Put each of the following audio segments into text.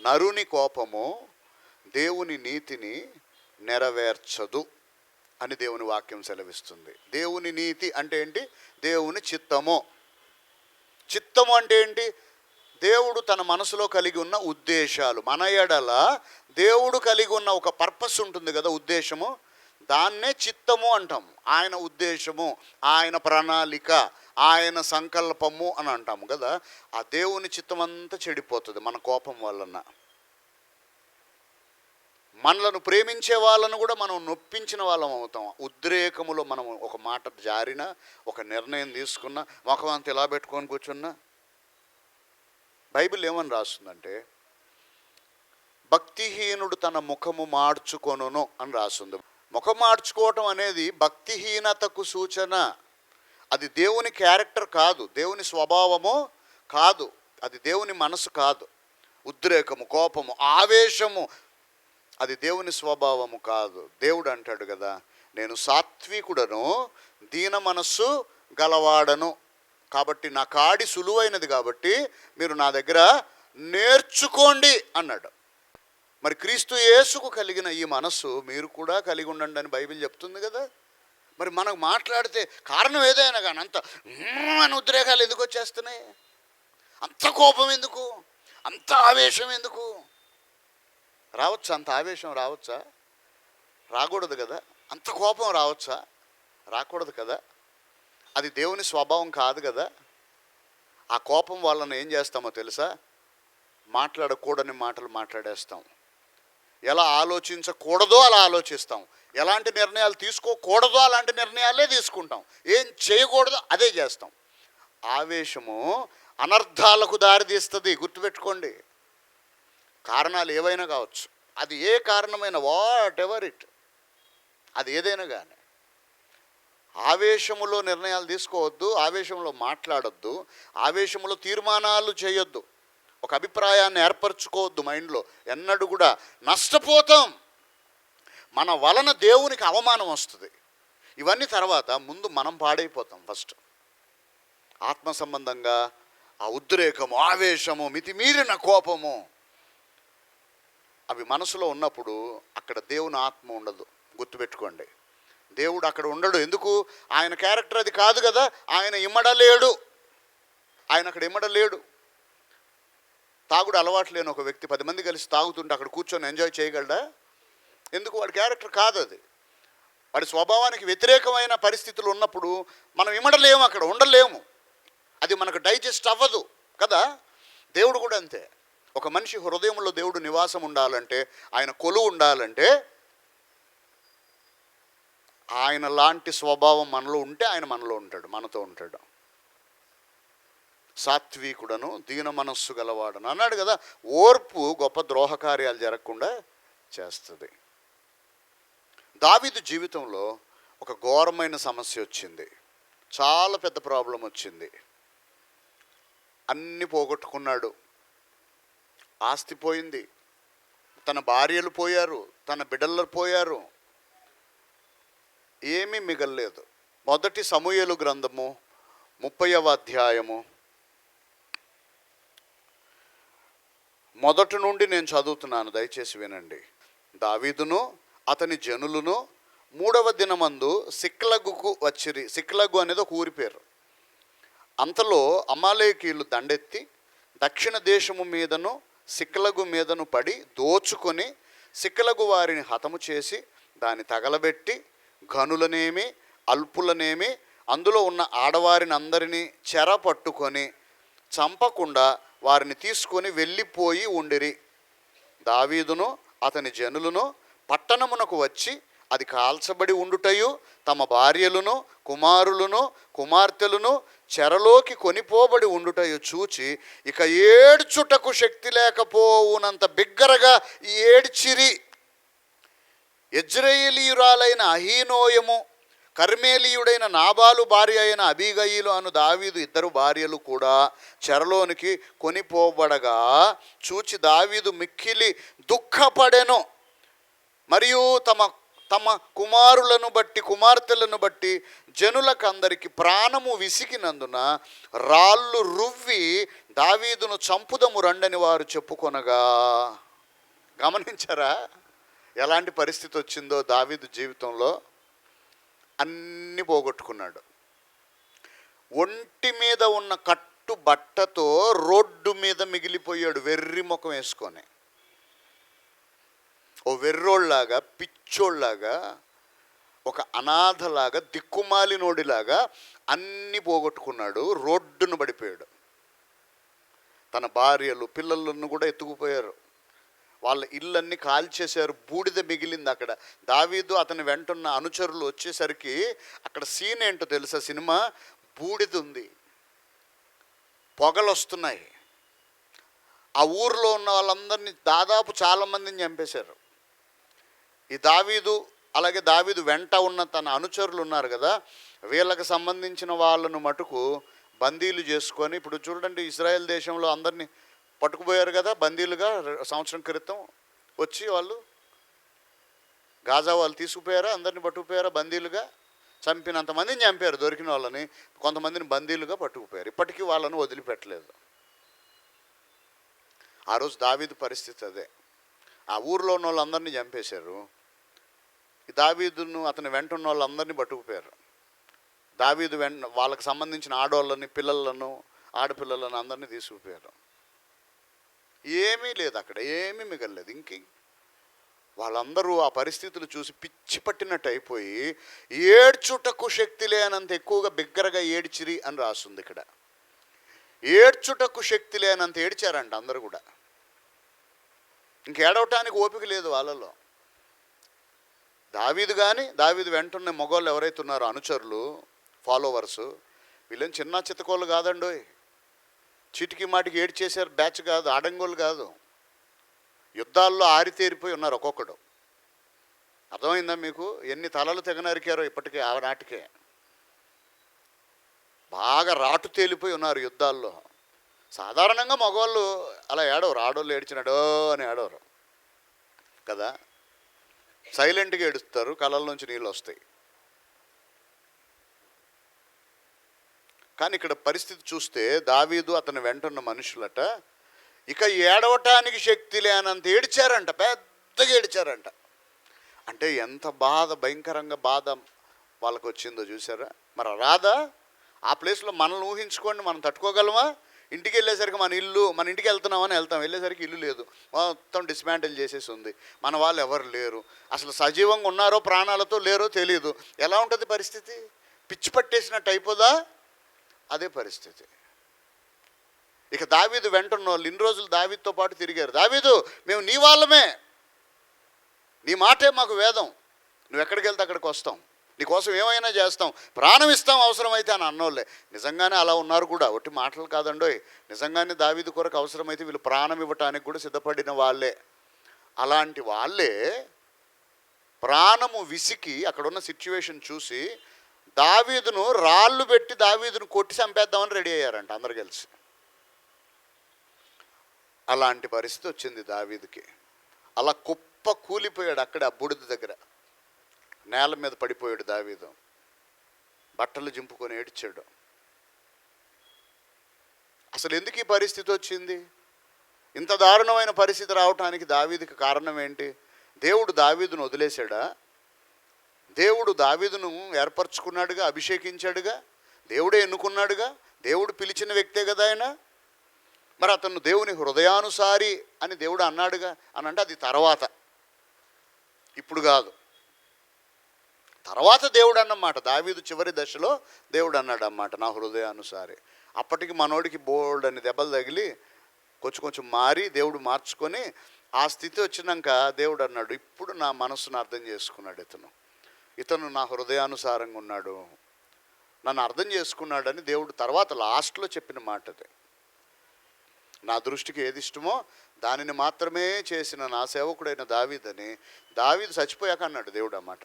నరుని కోపము దేవుని నీతిని నెరవేర్చదు అని దేవుని వాక్యం సెలవిస్తుంది. దేవుని నీతి అంటే ఏంటి? దేవుని చిత్తము. చిత్తము అంటే ఏంటి? దేవుడు తన మనసులో కలిగి ఉన్న ఉద్దేశాలు. మన ఎడల దేవుడు కలిగి ఉన్న ఒక పర్పస్ ఉంటుంది కదా ఉద్దేశము? దాన్నే చిత్తము అంటాం ఆయన ఉద్దేశము ఆయన ప్రణాళిక ఆయన సంకల్పము అని అంటాము కదా ఆ దేవుని చిత్తం అంతా చెడిపోతుంది మన కోపం వలన. మనలను ప్రేమించే వాళ్ళను కూడా మనం నొప్పించిన వాళ్ళం అవుతాం. ఉద్రేకములో మనం ఒక మాట జారిన ఒక నిర్ణయం తీసుకున్న ముఖం అంత ఇలా పెట్టుకొని కూర్చున్నా. బైబిల్ ఏమని రాస్తుందంటే భక్తిహీనుడు తన ముఖము మార్చుకొనును అని రాస్తుంది. ముఖం మార్చుకోవటం అనేది భక్తిహీనతకు సూచన. అది దేవుని క్యారెక్టర్ కాదు దేవుని స్వభావము కాదు అది దేవుని మనసు కాదు. ఉద్రేకము కోపము ఆవేశము అది దేవుని స్వభావము కాదు. దేవుడు అంటాడు కదా నేను సాత్వికుడను దీన మనస్సు గలవాడను. కాబట్టి నా కాడి సులువైనది కాబట్టి మీరు నా దగ్గర నేర్చుకోండి అన్నాడు. మరి క్రీస్తు యేసుకు కలిగిన ఈ మనస్సు మీరు కూడా కలిగి ఉండండి అని బైబిల్ చెప్తుంది కదా. మరి మనకు మాట్లాడితే కారణం ఏదైనా కానీ అంత అని ఉద్రేకాలు ఎందుకు వచ్చేస్తున్నాయి? అంత కోపం ఎందుకు? అంత ఆవేశం ఎందుకు? రావచ్చా? అంత ఆవేశం రావచ్చా? రాకూడదు కదా? అంత కోపం రావచ్చా? రాకూడదు కదా? అది దేవుని స్వభావం కాదు కదా? ఆ కోపం వాళ్ళని ఏం చేస్తామో తెలుసా? మాట్లాడకూడని మాటలు మాట్లాడేస్తాం. ఎలా ఆలోచించకూడదో అలా ఆలోచిస్తాం. ఎలాంటి నిర్ణయాలు తీసుకోకూడదో అలాంటి నిర్ణయాలే తీసుకుంటాం. ఏం చేయకూడదో అదే చేస్తాం. ఆవేశము అనర్థాలకు దారితీస్తుంది గుర్తుపెట్టుకోండి. కారణాలు ఏవైనా కావచ్చు. అది ఏ కారణమైన వాట్ ఎవర్ ఇట్ అది ఏదైనా కానీ ఆవేశములో నిర్ణయాలు తీసుకోవద్దు ఆవేశంలో మాట్లాడొద్దు ఆవేశంలో తీర్మానాలు చేయొద్దు. ఒక అభిప్రాయాన్ని ఏర్పరచుకోవద్దు మైండ్లో. ఎన్నడూ కూడా నష్టపోతాం. మన వలన దేవునికి అవమానం వస్తుంది. ఇవన్నీ తర్వాత ముందు మనం పాడైపోతాం ఫస్ట్. ఆత్మ సంబంధంగా ఆ ఉద్రేకము ఆవేశము మితిమీరిన కోపము అవి మనసులో ఉన్నప్పుడు అక్కడ దేవుని ఆత్మ ఉండదు. గుర్తుపెట్టుకోండి. దేవుడు అక్కడ ఉండడు. ఎందుకు? ఆయన క్యారెక్టర్ అది కాదు కదా. ఆయన ఇమ్మడలేడు. ఆయన అక్కడ ఇమ్మడలేడు. తాగుడు అలవాటు లేని ఒక వ్యక్తి పది మంది కలిసి తాగుతుంటే అక్కడ కూర్చొని ఎంజాయ్ చేయగలడా? ఎందుకు? వాడి క్యారెక్టర్ కాదు అది. వాడి స్వభావానికి వ్యతిరేకమైన పరిస్థితులు ఉన్నప్పుడు మనం ఇమ్మడలేము అక్కడ ఉండలేము. అది మనకు డైజెస్ట్ అవ్వదు కదా? దేవుడు కూడా అంతే. ఒక మనిషి హృదయంలో దేవుడు నివాసం ఉండాలంటే ఆయన కొలువు ఉండాలంటే ఆయన లాంటి స్వభావం మనలో ఉంటే ఆయన మనలో ఉంటాడు మనతో ఉంటాడు. సాత్వికుడను దీన మనస్సు గలవాడను. అన్నాడు కదా ఓర్పు గొప్ప ద్రోహ కార్యాలు జరగకుండా చేస్తుంది. దావిదు జీవితంలో ఒక ఘోరమైన సమస్య వచ్చింది. చాలా పెద్ద ప్రాబ్లం వచ్చింది. అన్ని పోగొట్టుకున్నాడు. ఆస్తి పోయింది. తన భార్యలు పోయారు తన బిడ్డలు పోయారు. ఏమీ మిగల్లేదు. మొదటి సమూహలు గ్రంథము ముప్పైవ అధ్యాయము మొదటి నుండి నేను చదువుతున్నాను దయచేసి వినండి. దావీదును అతని జనులను మూడవ దినమందు సిక్లగుకు వచ్చిరి సిక్లగు అనేది ఒక ఊరి పేరు. అంతలో అమాలేకీలు దండెత్తి దక్షిణ దేశము మీదను సిక్లగు మీదను పడి దోచుకొని సిక్లగు వారిని హతము చేసి దాన్ని తగలబెట్టి ఘనులనేమి అల్పులనేమి అందులో ఉన్న ఆడవారిని అందరినీ చెర పట్టుకొని చంపకుండా వారిని తీసుకొని వెళ్ళిపోయి ఉండిరి. దావీదును అతని జనులను పట్టణమునకు వచ్చి అది కాల్చబడి ఉండుటయు తమ భార్యలను కుమారులను కుమార్తెలను చెరలోకి కొనిపోబడి ఉండుటయు చూచి ఇక ఏడ్చుటకు శక్తి లేకపోవునంత బిగ్గరగా ఏడ్చిరి. యజ్రయేలీయురాలైన అహీనోయము కర్మేలీయుడైన నాబాలు భార్య అయిన అబీగయిలు అను దావీదు ఇద్దరు భార్యలు కూడా చెరలోనికి కొనిపోబడగా చూచి దావీదు మిక్కిలి దుఃఖపడెను. మరియు తమ తమ కుమారులను బట్టి కుమార్తెలను బట్టి జనులకందరికి ప్రాణము విసిగినందున రాళ్ళు రువ్వి దావీదును చంపుదము రండని వారు చెప్పుకొనగా. గమనించారా? ఎలాంటి పరిస్థితి వచ్చిందో దావీదు జీవితంలో? అన్ని పోగొట్టుకున్నాడు. ఒంటి మీద ఉన్న కట్టు బట్టతో రోడ్డు మీద మిగిలిపోయాడు వెర్రి ముఖం వేసుకొని. ఓ వెర్రోళ్ళలాగా పిచ్చోళ్ళలాగా ఒక అనాథలాగా దిక్కుమాలినోడిలాగా అన్ని పోగొట్టుకున్నాడు రోడ్డును పడిపోయాడు. తన భార్యలు పిల్లలను కూడా ఎత్తుకుపోయారు. వాళ్ళ ఇళ్ళన్నీ కాల్చేశారు బూడిద మిగిలింది అక్కడ. దావీదు అతని వెంటున్న అనుచరులు వచ్చేసరికి అక్కడ సీన్ ఏంటో తెలుసా సినిమా? బూడిద ఉంది. పొగలు వస్తున్నాయి. ఆ ఊర్లో ఉన్న వాళ్ళందరినీ దాదాపు చాలామందిని చంపేశారు. ఈ దావీదు అలాగే దావీదు వెంట ఉన్న తన అనుచరులు ఉన్నారు కదా వీళ్ళకి సంబంధించిన వాళ్ళను మటుకు బందీలు చేసుకొని ఇప్పుడు చూడండి ఇజ్రాయెల్ దేశంలో అందరినీ పట్టుకుపోయారు కదా బందీలుగా సంవత్సరం క్రితం వచ్చి వాళ్ళు గాజా వాళ్ళు తీసుకుపోయారా అందరిని పట్టుకుపోయారా బందీలుగా? చంపినంతమందిని చంపారు దొరికిన వాళ్ళని. కొంతమందిని బందీలుగా పట్టుకుపోయారు. ఇప్పటికీ వాళ్ళను వదిలిపెట్టలేదు. ఆ రోజు దావీదు పరిస్థితి అదే. ఆ ఊర్లో ఉన్న వాళ్ళందరినీ చంపేశారు. ఈ దావీదును అతని వెంట ఉన్న వాళ్ళందరినీ పట్టుకుపోయారు. దావీదు వెంట వాళ్ళకి సంబంధించిన ఆడవాళ్ళని పిల్లలను ఆడపిల్లలను అందరినీ తీసుకుపోయారు. ఏమీ లేదు అక్కడ ఏమీ మిగలలేదు ఇంక. వాళ్ళందరూ ఆ పరిస్థితులు చూసి పిచ్చి పట్టినట్టు అయిపోయి ఏడ్చుటకు శక్తి లేనంత ఎక్కువగా బిగ్గరగా ఏడ్చిరి అని రాస్తుంది ఇక్కడ. ఏడ్చుటకు శక్తి లేనంత ఏడ్చారంట అందరు కూడా. ఇంకేడవటానికి ఓపిక లేదు వాళ్ళలో. దావీదు కానీ దావీదు వెంటున్న మొగోళ్ళు ఎవరైతే ఉన్నారో అనుచరులు ఫాలోవర్సు వీళ్ళని చిన్న చిత్తకోళ్ళు కాదండోయ్. చిటికి మాటికి ఏడు చేశారు బ్యాచ్ కాదు ఆడంగోలు కాదు. యుద్ధాల్లో ఆరితేరిపోయి ఉన్నారు ఒక్కొక్కడు. అర్థమైందా మీకు? ఎన్ని తలలు తెగనరికారో ఇప్పటికే ఆ నాటికే. బాగా రాటు తేలిపోయి ఉన్నారు యుద్ధాల్లో. సాధారణంగా మగవాళ్ళు అలా ఏడవరు ఆడోళ్ళు ఏడ్చినాడో అని ఏడవరు. కదా? సైలెంట్గా ఏడుస్తారు కళ్ళ నుంచి నీళ్ళు వస్తాయి. కానీ ఇక్కడ పరిస్థితి చూస్తే దావీదు అతను వెంటున్న మనుషులట ఇక ఏడవటానికి శక్తి లేనంత ఏడిచారంట పెద్దగా ఏడిచారంట. అంటే ఎంత బాధ భయంకరంగా బాధ వాళ్ళకు వచ్చిందో చూసారా మరి రాదా? ఆ ప్లేస్లో మనల్ని ఊహించుకోండి మనం తట్టుకోగలమా? ఇంటికి వెళ్ళేసరికి మన ఇల్లు మన ఇంటికి వెళ్తున్నామని వెళ్తాం వెళ్ళేసరికి ఇల్లు లేదు. మొత్తం డిస్మాంటిల్ చేసేసి ఉంది. మన వాళ్ళు ఎవరు లేరు? అసలు సజీవంగా ఉన్నారో ప్రాణాలతో లేరో తెలియదు ఎలా ఉంటుంది పరిస్థితి? పిచ్చి పట్టేసినట్టు అయిపోదా? అదే పరిస్థితి. ఇక దావీదు వెంటన్న వాళ్ళు ఇన్ని రోజులు దావీదుతో పాటు తిరిగారు. దావీదు మేము నీ వాళ్ళమే. నీ మాటే మాకు వేదం. నువ్వు ఎక్కడికి వెళ్తే అక్కడికి వస్తాం. నీకోసం ఏమైనా చేస్తాం. ప్రాణం ఇస్తాం అవసరమైతే అని అన్నోళ్ళే. నిజంగానే అలా ఉన్నారు కూడా. ఒట్టి మాటలు కాదండోయ్. నిజంగానే దావీదు కొరకు అవసరమైతే వీళ్ళు ప్రాణం ఇవ్వటానికి కూడా సిద్ధపడిన వాళ్ళే. అలాంటి వాళ్ళే ప్రాణము విసికి అక్కడున్న సిచ్యువేషన్ చూసి దావీదును రాళ్ళు పెట్టి దావీదును కొట్టి చంపేద్దామని రెడీ అయ్యారంట అందరు కలిసి. అలాంటి పరిస్థితి వచ్చింది దావీదుకి. అలా కుప్ప కూలిపోయాడు అక్కడ ఆ బుడిద దగ్గర. నేల మీద పడిపోయాడు దావీదు. బట్టలు జింపుకొని ఏడ్చాడు. అసలు ఎందుకు ఈ పరిస్థితి వచ్చింది? ఇంత దారుణమైన పరిస్థితి రావటానికి దావీదుకి కారణం ఏంటి? దేవుడు దావీదును వదిలేశాడా? దేవుడు దావీదును ఏర్పరచుకున్నాడుగా అభిషేకించాడుగా దేవుడే ఎన్నుకున్నాడుగా దేవుడు పిలిచిన వ్యక్తే కదా ఆయన. మరి అతను దేవుని హృదయానుసారి అని దేవుడు అన్నాడుగా అని అంటే అది తర్వాత. ఇప్పుడు కాదు. తర్వాత దేవుడు అన్నమాట. దావీదు చివరి దశలో దేవుడు అన్నాడు అన్నమాట నా హృదయానుసారి. అప్పటికి మనోడికి బోల్డ్ అని దెబ్బలు తగిలి కొంచెం కొంచెం మారి దేవుడు మార్చుకొని ఆ స్థితి వచ్చినాక దేవుడు అన్నాడు ఇప్పుడు నా మనసును అర్థం చేసుకున్నాడు ఇతను. ఇతను నా హృదయానుసారంగా ఉన్నాడు నన్ను అర్థం చేసుకున్నాడని దేవుడు తర్వాత లాస్ట్లో చెప్పిన మాట అది నా దృష్టికి ఏది ఇష్టమో దానిని మాత్రమే చేసిన నా సేవకుడైన దావీదని దావీదు చచ్చిపోయాక అన్నాడు దేవుడు అన్నమాట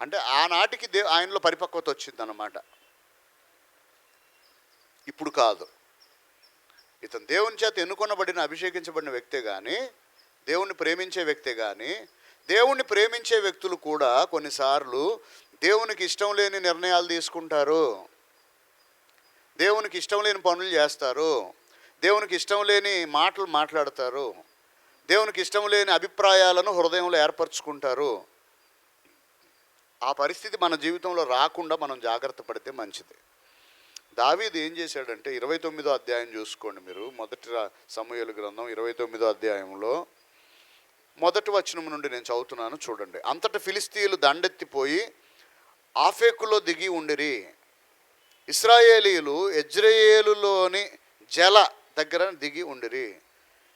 అంటే ఆనాటికి దే ఆయనలో పరిపక్వత వచ్చిందన్నమాట. ఇప్పుడు కాదు. ఇతను దేవుని చేత ఎన్నుకొనబడిన అభిషేకించబడిన వ్యక్తే కానీ దేవుణ్ణి ప్రేమించే వ్యక్తే కానీ దేవుణ్ణి ప్రేమించే వ్యక్తులు కూడా కొన్నిసార్లు దేవునికి ఇష్టం లేని నిర్ణయాలు తీసుకుంటారు. దేవునికి ఇష్టం లేని పనులు చేస్తారు. దేవునికి ఇష్టం లేని మాటలు మాట్లాడతారు. దేవునికి ఇష్టం లేని అభిప్రాయాలను హృదయంలో ఏర్పరచుకుంటారు. ఆ పరిస్థితి మన జీవితంలో రాకుండా మనం జాగ్రత్త పడితే మంచిది. దావీది ఏం చేశాడంటే ఇరవై తొమ్మిదో అధ్యాయం చూసుకోండి మీరు. మొదటి సమయలు గ్రంథం ఇరవై తొమ్మిదో అధ్యాయంలో మొదటి వచనం నుండి నేను చదువుతున్నాను చూడండి. అంతట ఫిలిస్తీన్లు దండెత్తిపోయి ఆఫేకులో దిగి ఉండిరి. ఇస్రాయేలీలు ఎజ్రయేలులోని జల దగ్గర దిగి ఉండిరి.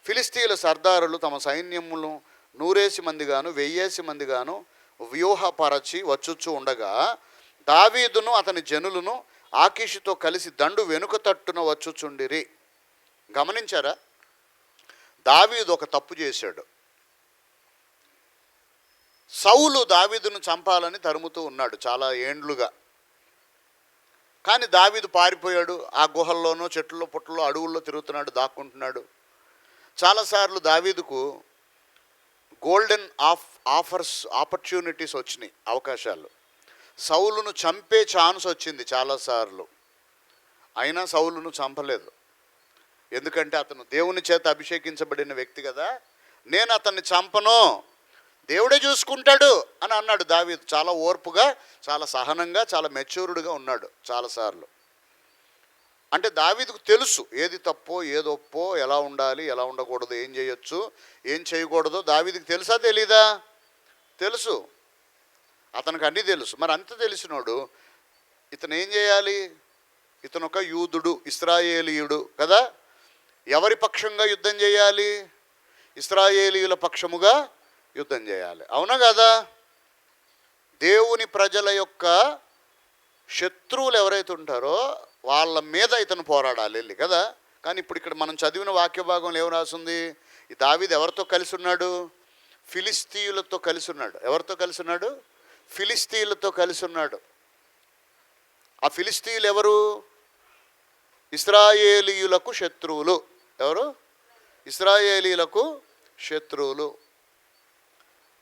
ఫిలిస్తీన్ల సర్దారులు తమ సైన్యములు నూరేసి మందిగాను వెయ్యేసి మందిగాను వ్యూహపరచి వచ్చొచ్చు ఉండగా దావీదును అతని జనులను ఆకీషుతో కలిసి దండు వెనుక తట్టున వచ్చుచుండిరి. గమనించారా? దావీదు ఒక తప్పు చేశాడు. సౌలు దావీదును చంపాలని తరుముతూ ఉన్నాడు చాలా ఏండ్లుగా. కానీ దావీదు పారిపోయాడు ఆ గుహల్లోనో చెట్లలో పుట్టలో అడవుల్లో తిరుగుతున్నాడు దాక్కుంటున్నాడు. చాలాసార్లు దావీదుకు గోల్డెన్ ఆఫ్ ఆఫర్స్ ఆపర్చునిటీస్ వచ్చినాయి అవకాశాలు. సౌలును చంపే ఛాన్స్ వచ్చింది చాలాసార్లు అయినా సౌలును చంపలేదు. ఎందుకంటే అతను దేవుని చేత అభిషేకించబడిన వ్యక్తి కదా. నేను అతన్ని చంపను. దేవుడే చూసుకుంటాడు అని అన్నాడు దావీదు. చాలా ఓర్పుగా చాలా సహనంగా చాలా మెచ్యూర్డ్గా ఉన్నాడు చాలాసార్లు అంటే దావీదుకు తెలుసు ఏది తప్పో ఏది ఒప్పో ఎలా ఉండాలి ఎలా ఉండకూడదు ఏం చేయొచ్చు ఏం చేయకూడదు. దావీదికి తెలుసా తెలీదా? తెలుసు. అతనికి అన్నీ తెలుసు. మరి అంత తెలిసినోడు ఇతను ఏం చేయాలి? ఇతను ఒక యూదుడు ఇస్రాయేలీయుడు కదా? ఎవరి పక్షంగా యుద్ధం చేయాలి? ఇస్రాయేలీయుల పక్షముగా యుద్ధం చేయాలి. అవునా కదా? దేవుని ప్రజల యొక్క శత్రువులు ఎవరైతే ఉంటారో వాళ్ళ మీద ఇతను పోరాడాలి వెళ్ళి కదా? కానీ ఇప్పుడు ఇక్కడ మనం చదివిన వాక్య భాగంలో ఏం రాసింది? ఈ దావీదు ఎవరితో కలిసి ఉన్నాడు? ఫిలిస్తీయులతో కలిసి ఉన్నాడు. ఎవరితో కలిసి ఉన్నాడు? ఫిలిస్తీయులతో కలిసి ఉన్నాడు. ఆ ఫిలిస్తీయులు ఎవరు? ఇస్రాయేలీయులకు శత్రువులు. ఎవరు? ఇస్రాయేలీలకు శత్రువులు.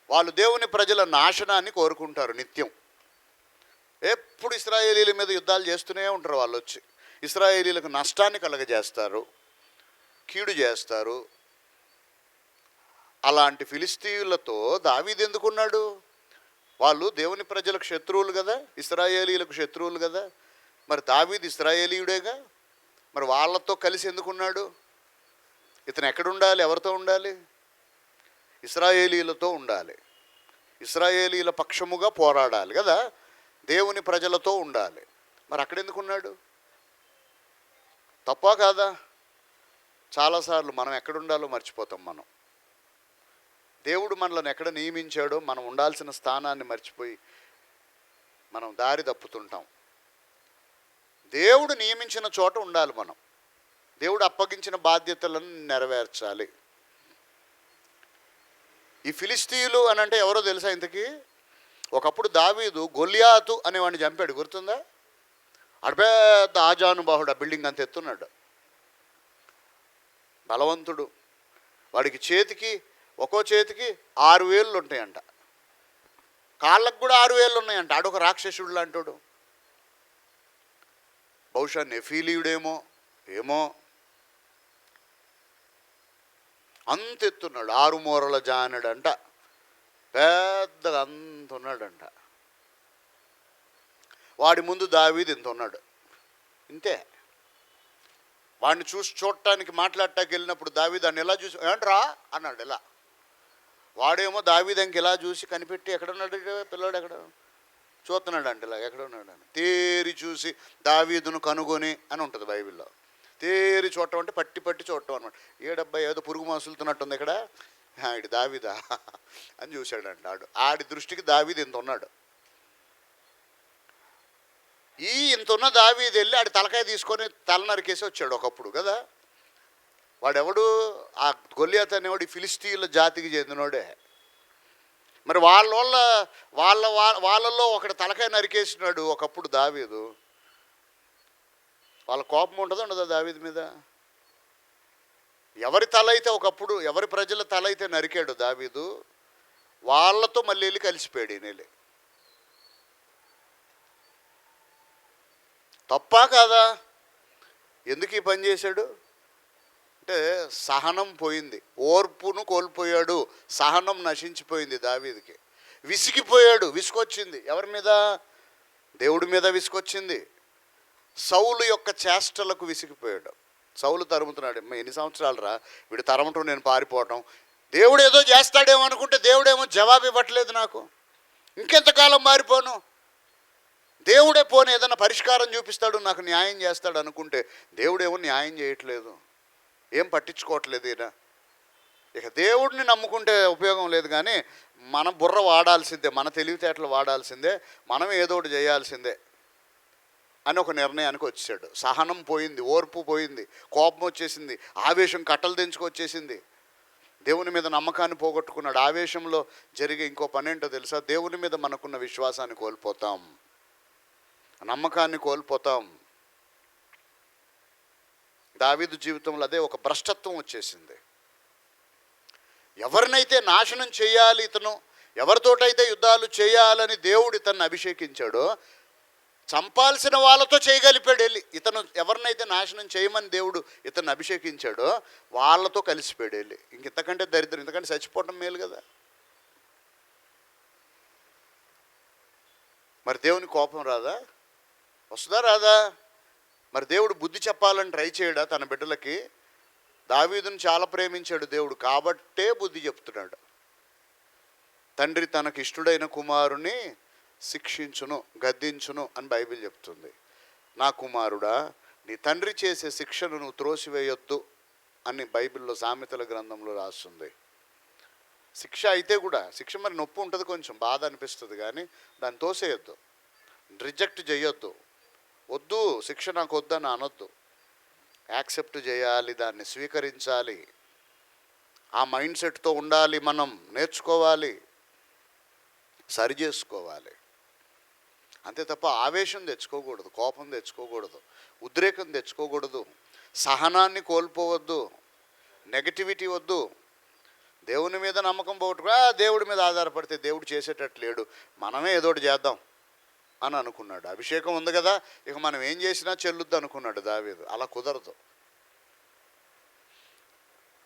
వాళ్ళు దేవుని ప్రజల నాశనాన్ని కోరుకుంటారు నిత్యం. ఎప్పుడు ఇస్రాయేలీల మీద యుద్ధాలు చేస్తూనే ఉంటారు వాళ్ళు వచ్చి ఇస్రాయేలీలకు నష్టాన్ని కలగజేస్తారు కీడు చేస్తారు. అలాంటి ఫిలిస్తీయులతో దావీది ఎందుకున్నాడు? వాళ్ళు దేవుని ప్రజలకు శత్రువులు కదా ఇస్రాయేలీలకు శత్రువులు కదా. మరి దావీది ఇస్రాయేలీయుడేగా? మరి వాళ్ళతో కలిసి ఎందుకున్నాడు? ఇతను ఎక్కడ ఉండాలి? ఎవరితో ఉండాలి? ఇస్రాయేలీలతో ఉండాలి. ఇస్రాయేలీల పక్షముగా పోరాడాలి కదా? దేవుని ప్రజలతో ఉండాలి. మరి అక్కడెందుకున్నాడు తప్పా కాదా? చాలాసార్లు మనం ఎక్కడ ఉండాలో మర్చిపోతాం మనం. దేవుడు మనల్ని ఎక్కడ నియమించాడో మనం ఉండాల్సిన స్థానాన్ని మర్చిపోయి మనం దారి తప్పుతుంటాం. దేవుడు నియమించిన చోట ఉండాలి మనం. దేవుడు అప్పగించిన బాధ్యతలను నెరవేర్చాలి. ఈ ఫిలిస్తీయులు అని అంటే ఎవరో తెలుసా ఇంతకీ? ఒకప్పుడు దావీదు గొలియాతు అనేవాడిని చంపాడు గుర్తుందా? అడపెద్ద ఆజానుబాహుడు ఆ బిల్డింగ్ అంత ఎత్తున్నాడు. బలవంతుడు. వాడికి చేతికి ఒక్కో చేతికి ఆరు వేళ్ళు ఉంటాయంట. కాళ్ళకు కూడా ఆరు వేళ్ళు ఉన్నాయంట. ఆడొక రాక్షసుడు లాంటోడు. బహుశా నెఫీలియుడేమో ఏమో అంత ఎత్తున్నాడు ఆరుమూరల జానడంట. పెద్దగా అంత ఉన్నాడంట వాడి ముందు దావీది ఇంత ఉన్నాడు ఇంతే. వాడిని చూసి చూడటానికి మాట్లాడటానికి వెళ్ళినప్పుడు దావీ దాన్ని ఎలా చూసి ఏంట్రా? అన్నాడు. ఇలా వాడేమో దావీదంకి ఇలా చూసి కనిపెట్టి ఎక్కడున్నాడు? ఉన్నాడు పిల్లాడు ఎక్కడ? చూస్తున్నాడు అంటే ఇలా ఎక్కడ ఉన్నాడు అని. తేరి చూసి దావీదును కనుగొని అని ఉంటుంది బైబిల్లో. తేరి చూడటం అంటే పట్టి పట్టి చూడటం అనమాట ఏడబ్బాయి ఏదో పురుగు మసులుతున్నట్టుంది ఇక్కడ? ఆడి దావిదా అని చూశాడంట ఆడు. ఆడి దృష్టికి దావీది ఇంత ఉన్నాడు. ఈ ఇంత ఉన్న దావీది వెళ్ళి ఆడి తలకాయ తీసుకొని తల నరికేసి వచ్చాడు ఒకప్పుడు కదా. వాడెవడు? ఆ గొల్లియాత్ అనేవాడు ఫిలిస్తీన్ల జాతికి చెందినోడే. మరి వాళ్ళ వాళ్ళ వాళ్ళ వాళ్ళల్లో ఒకటి తలకాయ నరికేసినాడు ఒకప్పుడు దావీదు. వాళ్ళ కోపం ఉండదు ఉండదా దావీది మీద? ఎవరి తల అయితే ఒకప్పుడు ఎవరి ప్రజల తల అయితే నరికాడు దావీదు వాళ్ళతో మళ్ళీ వెళ్ళి కలిసిపోయాడు ఈయన వెళ్ళి తప్పా కాదా? ఎందుకు ఈ పని చేశాడు? అంటే సహనం పోయింది ఓర్పును కోల్పోయాడు సహనం నశించిపోయింది దావీదికి. విసిగిపోయాడు విసుకొచ్చింది ఎవరి మీద? దేవుడి మీద విసుకొచ్చింది సౌలు యొక్క చేష్టలకు విసిగిపోయాడు. సౌలు తరుముతున్నాడు ఎన్ని సంవత్సరాలు రా వీడు తరమటం నేను పారిపోవటం. దేవుడు ఏదో చేస్తాడేమో అనుకుంటే దేవుడేమో జవాబు ఇవ్వట్లేదు నాకు. ఇంకెంతకాలం మారిపోను? దేవుడే పోనీ ఏదైనా పరిష్కారం చూపిస్తాడు నాకు న్యాయం చేస్తాడు అనుకుంటే దేవుడేమో న్యాయం చేయట్లేదు. ఏం పట్టించుకోవట్లేదు ఈయన. ఇక దేవుడిని నమ్ముకుంటే ఉపయోగం లేదు కానీ మన బుర్ర వాడాల్సిందే మన తెలివితేటలు వాడాల్సిందే మనం ఏదో ఒకటి చేయాల్సిందే. అని ఒక నిర్ణయానికి వచ్చాడు. సహనం పోయింది ఓర్పు పోయింది కోపం వచ్చేసింది ఆవేశం కట్టలు తెంచుకొచ్చేసింది దేవుని మీద నమ్మకాన్ని పోగొట్టుకున్నాడు. ఆవేశంలో జరిగే ఇంకో పని ఏంటో తెలుసా? దేవుని మీద మనకున్న విశ్వాసాన్ని కోల్పోతాం. నమ్మకాన్ని కోల్పోతాం. దావీదు జీవితంలో అదే ఒక భ్రష్టత్వం వచ్చేసింది. ఎవరినైతే నాశనం చేయాలి ఇతను ఎవరితోటైతే యుద్ధాలు చేయాలని దేవుడు ఇతన్ని అభిషేకించాడో చంపాల్సిన వాళ్ళతో చేయగలిపాడు వెళ్ళి. ఇతను ఎవరినైతే నాశనం చేయమని దేవుడు ఇతను అభిషేకించాడో వాళ్ళతో కలిసిపోయాడు వెళ్ళి. ఇంక ఇంతకంటే దరిద్రం. ఇంతకంటే చచ్చిపోవటం మేలు కదా. మరి దేవుని కోపం రాదా? వస్తుందా రాదా? మరి దేవుడు బుద్ధి చెప్పాలని ట్రై చేయడా తన బిడ్డలకి? దావీదును చాలా ప్రేమించాడు దేవుడు కాబట్టే బుద్ధి చెప్తున్నాడు. తండ్రి తనకి ఇష్టడైన కుమారుని శిక్షించును గద్దించును అని బైబిల్ చెప్తుంది. నా కుమారుడా నీ తండ్రి చేసే శిక్షను నువ్వు త్రోసివేయొద్దు అని బైబిల్లో సామెతల గ్రంథంలో రాస్తుంది. శిక్ష అయితే కూడా శిక్ష మరి నొప్పి ఉంటుంది కొంచెం బాధ అనిపిస్తుంది కానీ దాన్ని తోసేయొద్దు. రిజెక్ట్ చేయొద్దు వద్దు శిక్ష నాకు వద్దని అనొద్దు. యాక్సెప్ట్ చేయాలి దాన్ని స్వీకరించాలి. ఆ మైండ్ సెట్తో ఉండాలి మనం నేర్చుకోవాలి. సరి చేసుకోవాలి అంతే తప్ప ఆవేశం తెచ్చుకోకూడదు కోపం తెచ్చుకోకూడదు ఉద్రేకం తెచ్చుకోకూడదు సహనాన్ని కోల్పోవద్దు నెగటివిటీ వద్దు. దేవుని మీద నమ్మకం పోగొట్టుకో దేవుడి మీద ఆధారపడితే దేవుడు చేసేటట్టు లేడు మనమే ఏదో ఒకటి చేద్దాం అని అనుకున్నాడు. అభిషేకం ఉంది కదా ఇక మనం ఏం చేసినా చెల్లుద్దు అనుకున్నాడు దావీదు. అలా కుదరదు.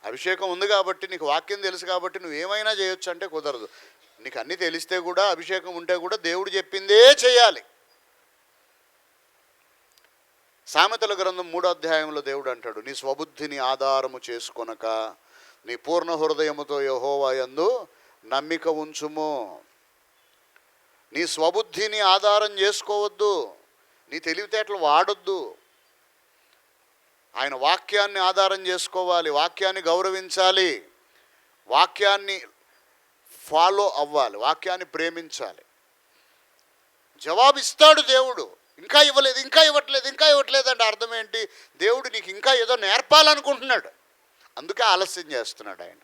అభిషేకం ఉంది కాబట్టి నీకు వాక్యం తెలుసు కాబట్టి నువ్వు ఏమైనా చేయొచ్చు అంటే కుదరదు. నీకు అన్నీ తెలిస్తే కూడా అభిషేకం ఉంటే కూడా దేవుడు చెప్పిందే చేయాలి. సామెతల గ్రంథం మూడో అధ్యాయంలో దేవుడు అంటాడు నీ స్వబుద్ధిని ఆధారము చేసుకొనక నీ పూర్ణ హృదయముతో యహోవాయందు నమ్మిక ఉంచుము. నీ స్వబుద్ధిని ఆధారం చేసుకోవద్దు. నీ తెలివితేటలు వాడొద్దు. ఆయన వాక్యాన్ని ఆధారం చేసుకోవాలి వాక్యాన్ని గౌరవించాలి వాక్యాన్ని ఫాలో అవ్వాలి వాక్యాన్ని ప్రేమించాలి. జవాబిస్తాడు దేవుడు ఇంకా ఇవ్వలేదు ఇంకా ఇవ్వట్లేదు ఇంకా ఇవ్వట్లేదు అంటే అర్థం ఏంటి? దేవుడు నీకు ఇంకా ఏదో నేర్పాలనుకుంటున్నాడు. అందుకే ఆలస్యం చేస్తున్నాడు ఆయన.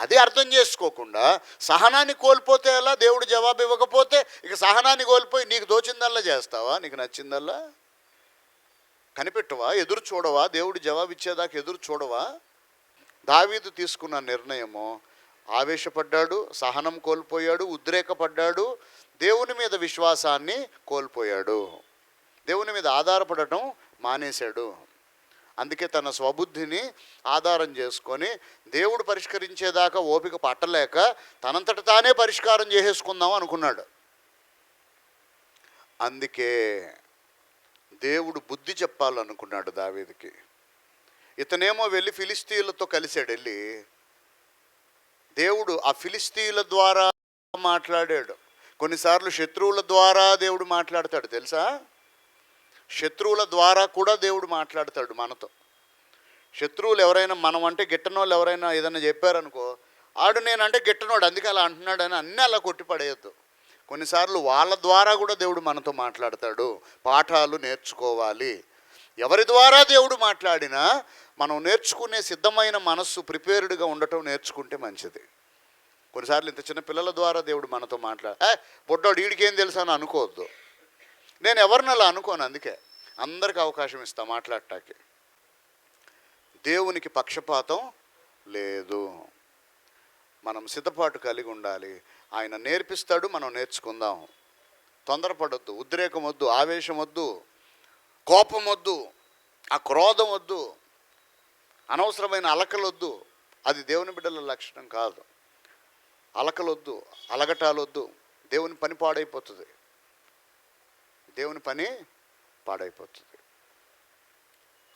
అదే అర్థం చేసుకోకుండా సహనాన్ని కోల్పోతే ఎలా? దేవుడు జవాబు ఇవ్వకపోతే ఇక సహనాన్ని కోల్పోయి నీకు దోచిందల్లా చేస్తావా? నీకు నచ్చిందల్లా? కనిపెట్టవా? ఎదురు చూడవా? దేవుడు జవాబిచ్చేదాకా ఎదురు చూడవా? దావీదు తీసుకున్న నిర్ణయము ఆవేశపడ్డాడు సహనం కోల్పోయాడు ఉద్రేకపడ్డాడు దేవుని మీద విశ్వాసాన్ని కోల్పోయాడు. దేవుని మీద ఆధారపడటం మానేశాడు. అందుకే తన స్వబుద్ధిని ఆధారం చేసుకొని దేవుడు పరిష్కరించేదాకా ఓపిక పట్టలేక తనంతట తానే పరిష్కారం చేసేసుకుందాం అనుకున్నాడు. అందుకే దేవుడు బుద్ధి చెప్పాలనుకున్నాడు దావేదికి. ఇతనేమో వెళ్ళి ఫిలిస్తీన్లతో కలిశాడు వెళ్ళి. దేవుడు ఆ ఫిలిస్తీన్ల ద్వారా మాట్లాడాడు. కొన్నిసార్లు శత్రువుల ద్వారా దేవుడు మాట్లాడతాడు తెలుసా? శత్రువుల ద్వారా కూడా దేవుడు మాట్లాడతాడు మనతో. శత్రువులు ఎవరైనా మనం అంటే గిట్టనోళ్ళు ఎవరైనా ఏదైనా చెప్పారనుకో ఆడు నేనంటే గిట్టనోడు అందుకే అలా అంటున్నాడని అన్నీ అలా కొట్టిపడేయద్దు. కొన్నిసార్లు వాళ్ళ ద్వారా కూడా దేవుడు మనతో మాట్లాడతాడు. పాఠాలు నేర్చుకోవాలి. ఎవరి ద్వారా దేవుడు మాట్లాడినా మనం నేర్చుకునే సిద్ధమైన మనస్సు ప్రిపేర్డ్గా ఉండటం నేర్చుకుంటే మంచిది. కొన్నిసార్లు ఇంత చిన్న పిల్లల ద్వారా దేవుడు మనతో మాట్లాడ ఏ బొడ్డోడు వీడికేం తెలుసా అని అనుకోవద్దు. నేను ఎవరిని అలా అనుకోను అందుకే. అందరికి అవకాశం ఇస్తా మాట్లాడటానికి. దేవునికి పక్షపాతం లేదు. మనం సిద్ధపాటు కలిగి ఉండాలి. ఆయన నేర్పిస్తాడు మనం నేర్చుకుందాం. తొందరపడొద్దు ఉద్రేకం వద్దు ఆవేశం వద్దు కోపం వద్దు ఆ క్రోధం వద్దు అనవసరమైన అలకలొద్దు. అది దేవుని బిడ్డల లక్షణం కాదు. అలకలొద్దు అలగటాలొద్దు. దేవుని పని పాడైపోతుంది. దేవుని పని పాడైపోతుంది.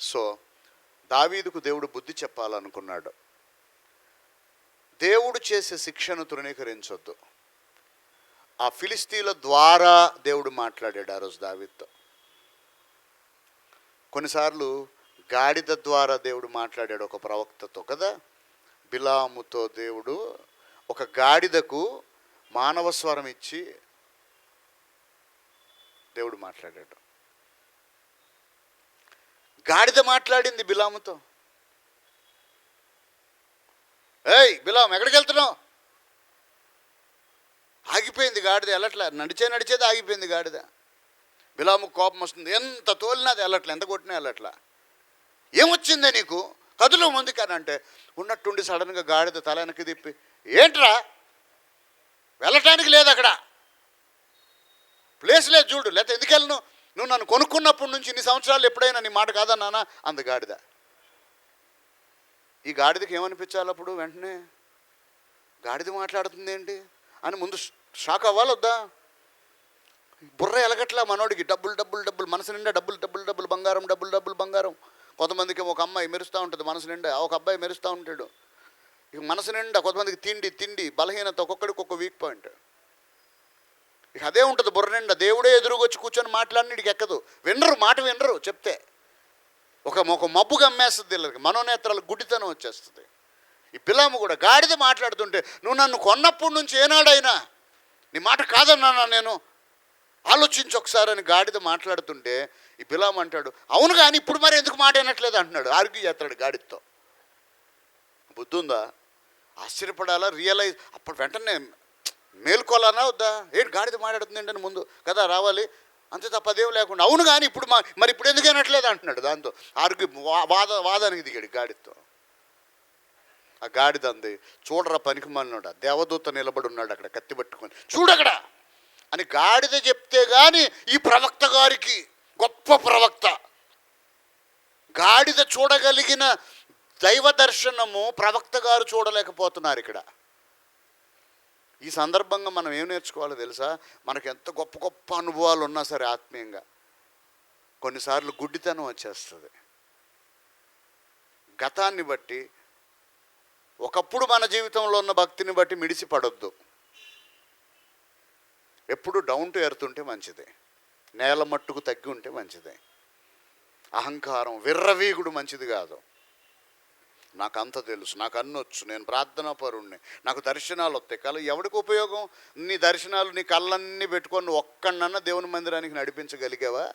సో దావీదుకు దేవుడు బుద్ధి చెప్పాలనుకున్నాడు. దేవుడు చేసే శిక్షను తృణీకరించొద్దు. ఆ ఫిలిస్తీన్ల ద్వారా దేవుడు మాట్లాడాడు ఆ రోజు దావీద్తో. కొన్నిసార్లు గాడిద ద్వారా దేవుడు మాట్లాడాడు ఒక ప్రవక్తతో కదా? బిలాముతో దేవుడు ఒక గాడిదకు మానవ స్వరం ఇచ్చి దేవుడు మాట్లాడాడు. గాడిద మాట్లాడింది బిలాముతో. ఏయ్ బిలాం ఎక్కడికి వెళ్తున్నావు? ఆగిపోయింది గాడిద వెళ్ళట్లే నడిచే నడిచేది ఆగిపోయింది గాడిద. బిలాము కోపం వస్తుంది. ఎంత తోలినా అది వెళ్ళట్లే ఎంత కొట్టినా వెళ్ళట్లా ఏమొచ్చిందే నీకు? కదులు ముందు కానీ అంటే ఉన్నట్టుండి సడన్గా గాడిద తల వెనక్కి తిప్పి ఏంట్రా? వెళ్ళటానికి లేదు అక్కడ. ప్లేస్ లేదు చూడు. లేకపోతే ఎందుకు వెళ్ళను? నువ్వు నన్ను కొనుక్కున్నప్పటి నుంచి ఇన్ని సంవత్సరాలు ఎప్పుడైనా నీ మాట కాదన్నానా అంద గాడిద. ఈ గాడిదకి ఏమనిపించాలి అప్పుడు వెంటనే? గాడిద మాట్లాడుతుంది ఏంటి అని ముందు షాక్ అవ్వాలి వద్దా బుర్ర ఎలగట్లా మనోడికి డబ్బులు డబ్బులు డబ్బులు మనసు నిండా డబ్బులు డబ్బులు డబ్బులు బంగారం డబ్బులు డబ్బులు బంగారం. కొంతమందికి ఒక అమ్మాయి మెరుస్తూ ఉంటుంది మనసు నిండా ఒక అబ్బాయి మెరుస్తూ ఉంటాడు. ఇక మనసు నిండా కొంతమందికి తిండి తిండి బలహీనత ఒక్కొక్కడికి ఒక్క వీక్ పాయింట్ ఇక అదే ఉంటుంది బుర్ర నిండా. దేవుడే ఎదురుకొచ్చి కూర్చొని మాట్లాడినడికి ఎక్కదు. వినరు మాట వినరు చెప్తే. ఒక ఒక మబ్బు గమ్మేస్తుంది వీళ్ళకి. మనోనేత్రాలు గుడ్డితనం వచ్చేస్తుంది. ఈ పిల్లమ్మ కూడా గాడిద మాట్లాడుతుంటే నువ్వు నన్ను కొన్నప్పటి నుంచి ఏనాడైనా నీ మాట కాదన్నానా నేను? ఆలోచించి ఒకసారి అని గాడిద మాట్లాడుతుంటే ఈ బిలాం అంటాడు అవును కానీ ఇప్పుడు మరి ఎందుకు మాట వినట్లేదు? అంటున్నాడు ఆర్గ్యూ చేస్తాడు గాడితో బుద్ధి ఉందా? ఆశ్చర్యపడాలా? రియలైజ్ అప్పుడు వెంటనే మేల్కోవాలనా వద్దా? ఏంటి గాడిద మాట్లాడుతుంది ఏంటని ముందు కదా రావాలి. అంతే తప్ప అదేం లేకుండా. అవును కానీ ఇప్పుడు మా మరి ఇప్పుడు ఎందుకు అనట్లేదు అంటున్నాడు దాంతో. ఆర్గ్యూ వా- వాద వాదానికి దిగాడు గాడితో. ఆ గాడిద అంది చూడరా పనికి మన్నాడు దేవదూత నిలబడి ఉన్నాడు అక్కడ కత్తి పట్టుకొని. చూడక్కడ అని గాడిద చెప్తే కానీ ఈ ప్రవక్త గారికి గొప్ప ప్రవక్త. గాడిద చూడగలిగిన దైవ దర్శనము ప్రవక్త గారు చూడలేకపోతున్నారు ఇక్కడ. ఈ సందర్భంగా మనం ఏం నేర్చుకోవాలో తెలుసా? మనకు ఎంత గొప్ప గొప్ప అనుభవాలు ఉన్నా సరే ఆత్మీయంగా. కొన్నిసార్లు గుడ్డితనం వచ్చేస్తుంది. గతాన్ని బట్టి ఒకప్పుడు మన జీవితంలో ఉన్న భక్తిని బట్టి మిడిసి పడొద్దు ఎప్పుడు డౌన్ టు ఎర్త్ ఉంటే మంచిదే. నేల మట్టుకు తగ్గి ఉంటే మంచిదే. అహంకారం విర్రవీగుడు మంచిది కాదు. నాకు అంత తెలుసు నాకు అన్నొచ్చు నేను ప్రార్థనా పరుణ్ణి. నాకు దర్శనాలు వస్తాయి. కళ ఎవడికి ఉపయోగం? నీ దర్శనాలు నీ కళ్ళన్నీ పెట్టుకొని ఒక్కడన్నా దేవుని మందిరానికి నడిపించగలిగావా?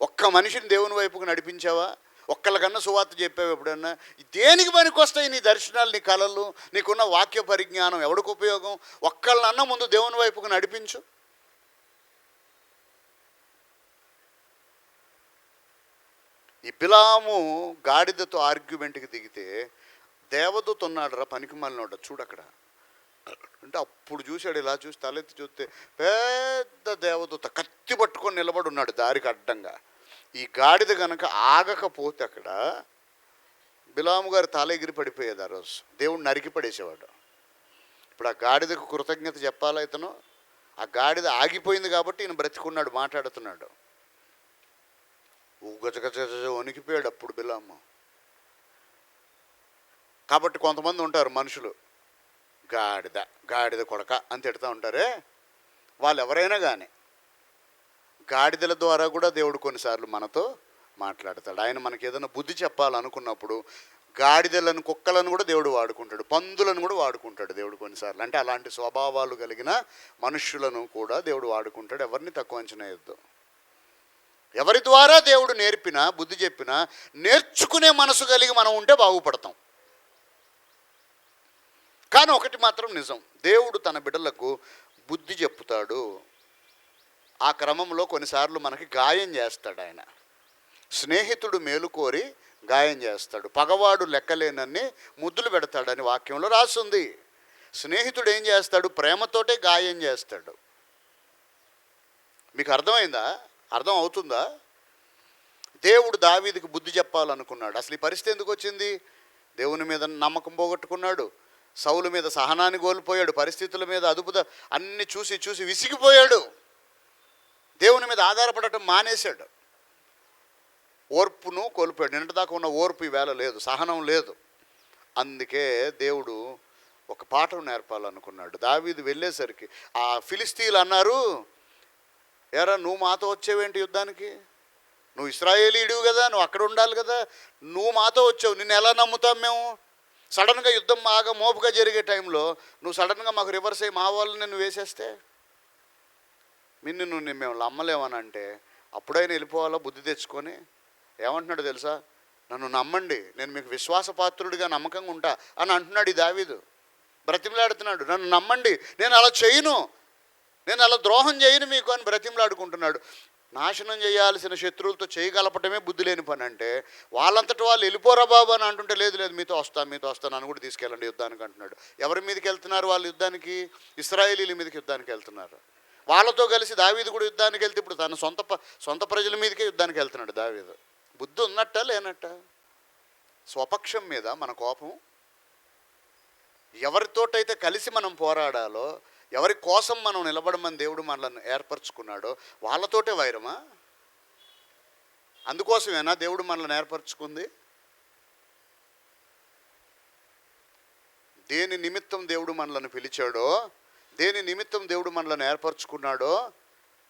ఒక్క మనిషిని దేవుని వైపుకు నడిపించావా? ఒక్కళ్ళకన్నా సువార్త చెప్పావు ఎప్పుడన్నా? దేనికి పనికొస్తాయి నీ దర్శనాలు నీ కళలు? నీకున్న వాక్య పరిజ్ఞానం ఎవడికి ఉపయోగం? ఒక్కళ్ళన్నా ముందు దేవుని వైపుకు నడిపించు. ఈ బిలాము గాడిదతో ఆర్గ్యుమెంట్కి దిగితే దేవదూత ఉన్నాడు రా పనికి మాలినోడు చూడక్కడ అంటే అప్పుడు చూశాడు ఇలా చూసి తలెత్తి చూస్తే పెద్ద దేవదూత కత్తి పట్టుకొని నిలబడి ఉన్నాడు దారికి అడ్డంగా. ఈ గాడిద గనక ఆగకపోతే అక్కడ బిలాము గారు తల ఎగిరి పడిపోయేది ఆ రోజు. దేవుడు నరికి పడేసేవాడు. ఇప్పుడు ఆ గాడిదకు కృతజ్ఞత చెప్పాలా ఇతను? ఆ గాడిద ఆగిపోయింది కాబట్టి ఈయన బ్రతికున్నాడు మాట్లాడుతున్నాడు. గజగజ వణికిపోయాడు అప్పుడు బిలాము కాబట్టి కొంతమంది ఉంటారు మనుషులు గాడిద గాడిద కొడక అని తిడతా ఉంటారే. వాళ్ళు ఎవరైనా కానీ గాడిదల ద్వారా కూడా దేవుడు కొన్నిసార్లు మనతో మాట్లాడతాడు. ఆయన మనకి ఏదైనా బుద్ధి చెప్పాలనుకున్నప్పుడు గాడిదలను కుక్కలను కూడా దేవుడు వాడుకుంటాడు. పందులను కూడా వాడుకుంటాడు దేవుడు కొన్నిసార్లు. అంటే అలాంటి స్వభావాలు కలిగిన మనుష్యులను కూడా దేవుడు వాడుకుంటాడు. ఎవరిని తక్కువ అంచనా వేయద్దు. ఎవరి ద్వారా దేవుడు నేర్పినా బుద్ధి చెప్పినా నేర్చుకునే మనసు కలిగి మనం ఉంటే బాగుపడతాం. కానీ ఒకటి మాత్రం నిజం. దేవుడు తన బిడ్డలకు బుద్ధి చెప్తాడు. ఆ క్రమంలో కొన్నిసార్లు మనకి గాయం చేస్తాడు ఆయన. స్నేహితుడు మేలుకోరి గాయం చేస్తాడు. పగవాడు లెక్కలేనన్ని ముద్దులు పెడతాడని వాక్యంలో రాస్తుంది స్నేహితుడు ఏం చేస్తాడు? ప్రేమతోటే గాయం చేస్తాడు. మీకు అర్థమైందా? అర్థం అవుతుందా దేవుడు దావీదికి బుద్ధి చెప్పాలనుకున్నాడు. అసలు ఈ పరిస్థితి ఎందుకు వచ్చింది? దేవుని మీద నమ్మకం పోగొట్టుకున్నాడు. సౌలు మీద సహనాన్ని కోల్పోయాడు. పరిస్థితుల మీద అదుపుద అన్ని చూసి చూసి విసిగిపోయాడు. దేవుని మీద ఆధారపడటం మానేశాడు. ఓర్పును కోల్పోయాడు. నిన్నటిదాకా ఉన్న ఓర్పు వేళ లేదు. సహనం లేదు. అందుకే దేవుడు ఒక పాఠం నేర్పాలనుకున్నాడు. దావీది వెళ్ళేసరికి ఆ ఫిలిస్తీన్లు అన్నారు ఎరా నువ్వు మాతో వచ్చేవేంటి యుద్ధానికి? నువ్వు ఇస్రాయేలీడివి కదా నువ్వు అక్కడ ఉండాలి కదా. నువ్వు మాతో వచ్చావు నిన్ను ఎలా నమ్ముతాం మేము? సడన్గా యుద్ధం బాగా మోపుగా జరిగే టైంలో నువ్వు సడన్గా మాకు రివర్స్ అయ్యి మా వాళ్ళని నిన్ను వేసేస్తే? నిన్ను నువ్వు మేము నమ్మలేమని అంటే అప్పుడైనా వెళ్ళిపోవాలో బుద్ధి తెచ్చుకొని? ఏమంటున్నాడు తెలుసా? నన్ను నమ్మండి నేను మీకు విశ్వాసపాత్రుడిగా నమ్మకంగా ఉంటా అని అంటున్నాడు ఈ దావీదు. బ్రతిమలాడుతున్నాడు. నన్ను నమ్మండి నేను అలా చేయను. నేను అలా ద్రోహం చేయను మీకు అని బ్రతిమలాడుకుంటున్నాడు. నాశనం చేయాల్సిన శత్రువులతో చేయగలపటమే బుద్ధి లేని పని అంటే వాళ్ళంతటి వాళ్ళు వెళ్ళిపోరా బాబు అని అంటుంటే లేదు లేదు మీతో వస్తాను మీతో వస్తాను అని కూడా తీసుకెళ్ళండి యుద్ధానికి అంటున్నాడు. ఎవరి మీదకి వెళ్తున్నారు వాళ్ళు యుద్ధానికి? ఇస్రాయేలీల మీదకి యుద్ధానికి వెళ్తున్నారు. వాళ్ళతో కలిసి దావీదు కూడా యుద్ధానికి వెళ్తే ఇప్పుడు తన సొంత సొంత ప్రజల మీదకే యుద్ధానికి వెళ్తున్నాడు దావీదు. బుద్ధి ఉన్నట్ట లేనట్ట? స్వపక్షం మీద మన కోపం ఎవరితోటైతే కలిసి మనం పోరాడాలో ఎవరి కోసం మనం నిలబడమని దేవుడు మనల్ని ఏర్పరచుకున్నాడో వాళ్ళతోటే వైరమా? అందుకోసమేనా దేవుడు మనల్ని ఏర్పరచుకుంది? దేని నిమిత్తం దేవుడు మనల్ని పిలిచాడో దేని నిమిత్తం దేవుడు మనల్ని ఏర్పరచుకున్నాడో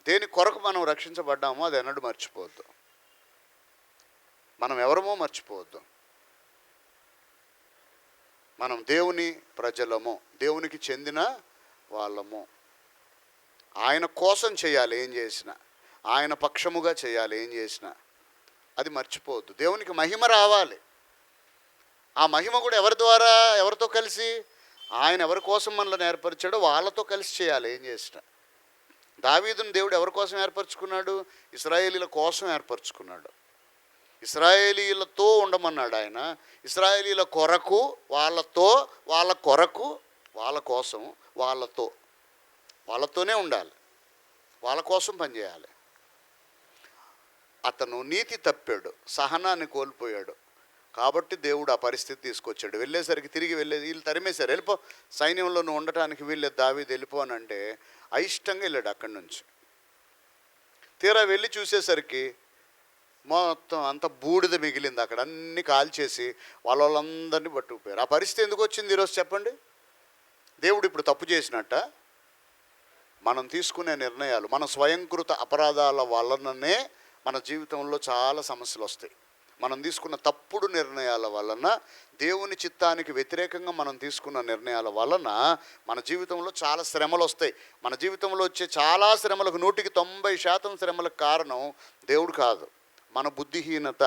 దేని కొరకు మనం రక్షించబడ్డామో అది ఎన్నడూ మర్చిపోవద్దు. మనం ఎవరమో మర్చిపోవద్దు. మనం దేవుని ప్రజలము దేవునికి చెందిన వాళ్ళము. ఆయన కోసం చేయాలి ఏం చేసినా. ఆయన పక్షముగా చేయాలి ఏం చేసినా. అది మర్చిపోవద్దు. దేవునికి మహిమ రావాలి. ఆ మహిమ కూడా ఎవరి ద్వారా ఎవరితో కలిసి? ఆయన ఎవరి కోసం మనల్ని ఏర్పరిచాడో వాళ్ళతో కలిసి చేయాలి ఏం చేసినా. దావీదును దేవుడు ఎవరి కోసం ఏర్పరచుకున్నాడు? ఇస్రాయేలీల కోసం ఏర్పరచుకున్నాడు. ఇస్రాయేలీలతో ఉండమన్నాడు ఆయన. ఇస్రాయేలీల కొరకు వాళ్ళతో వాళ్ళ కొరకు వాళ్ళ కోసం వాళ్ళతో వాళ్ళతోనే ఉండాలి. వాళ్ళ కోసం పనిచేయాలి అతను నీతి తప్పాడు సహనాన్ని కోల్పోయాడు. కాబట్టి దేవుడు ఆ పరిస్థితి తీసుకొచ్చాడు. వెళ్ళేసరికి తిరిగి వెళ్ళేది వీళ్ళు తరిమేశారు. వెళ్ళిపో సైన్యంలో నువ్వు ఉండటానికి వీళ్ళే దావి వెళ్ళిపో అని అంటే అయిష్టంగా వెళ్ళాడు అక్కడి నుంచి. తీరా వెళ్ళి చూసేసరికి మొత్తం అంత బూడిద మిగిలింది అక్కడ. అన్ని కాల్చేసి వాళ్ళ వాళ్ళందరినీ పట్టుకుపోయారు. ఆ పరిస్థితి ఎందుకు వచ్చింది ఈరోజు చెప్పండి? దేవుడు ఇప్పుడు తప్పు చేసినట్ట మనం తీసుకునే నిర్ణయాలు మన స్వయంకృత అపరాధాల వలననే మన జీవితంలో చాలా సమస్యలు వస్తాయి. మనం తీసుకున్న తప్పుడు నిర్ణయాల వలన దేవుని చిత్తానికి వ్యతిరేకంగా మనం తీసుకున్న నిర్ణయాల వలన మన జీవితంలో చాలా శ్రమలు వస్తాయి. మన జీవితంలో వచ్చే చాలా శ్రమలకు నూటికి తొంభై శాతం శ్రమలకు కారణం దేవుడు కాదు. మన బుద్ధిహీనత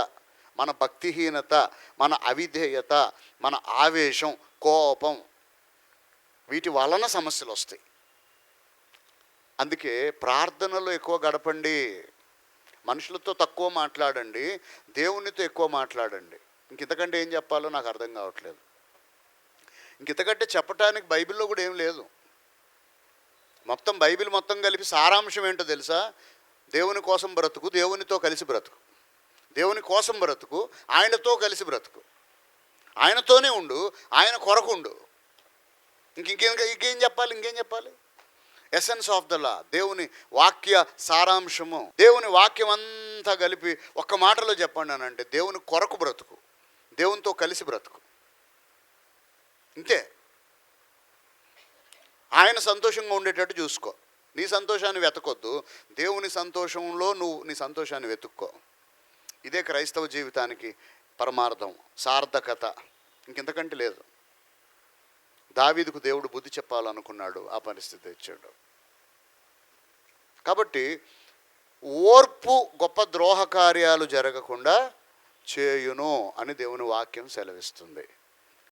మన భక్తిహీనత మన అవిధేయత మన ఆవేశం కోపం వీటి వలన సమస్యలు వస్తాయి. అందుకే ప్రార్థనలో ఎక్కువ గడపండి. మనుషులతో తక్కువ మాట్లాడండి. దేవునితో ఎక్కువ మాట్లాడండి. ఇంకింతకంటే ఏం చెప్పాలో నాకు అర్థం కావట్లేదు. ఇంక ఇంతకంటే చెప్పటానికి బైబిల్లో కూడా ఏం లేదు. మొత్తం బైబిల్ మొత్తం కలిపి సారాంశం ఏంటో తెలుసా? దేవుని కోసం బ్రతుకు దేవునితో కలిసి బ్రతుకు. దేవుని కోసం బ్రతుకు ఆయనతో కలిసి బ్రతుకు. ఆయనతోనే ఉండు ఆయన కొరకు ఉండు. ఇంక ఇంకేం ఇంకేం చెప్పాలి? ఇంకేం చెప్పాలి? ఎసెన్స్ ఆఫ్ ద లా దేవుని వాక్య సారాంశము. దేవుని వాక్యం అంతా కలిపి ఒక్క మాటలో చెప్పండి అని అంటే దేవుని కొరకు బ్రతుకు. దేవునితో కలిసి బ్రతుకు. ఇంతే. ఆయన సంతోషంగా ఉండేటట్టు చూసుకో. నీ సంతోషాన్ని వెతకొద్దు. దేవుని సంతోషంలో నువ్వు నీ సంతోషాన్ని వెతుక్కో. ఇదే క్రైస్తవ జీవితానికి పరమార్థం సార్థకత. ఇంకెంతకంటే లేదు. దావీదుకు దేవుడు బుద్ధి చెప్పాలనుకున్నాడు ఆ పరిస్థితి ఇచ్చాడు కాబట్టి ఓర్పు గొప్ప ద్రోహ కార్యాలు జరగకుండా చేయును అని దేవుని వాక్యం సెలవిస్తుంది.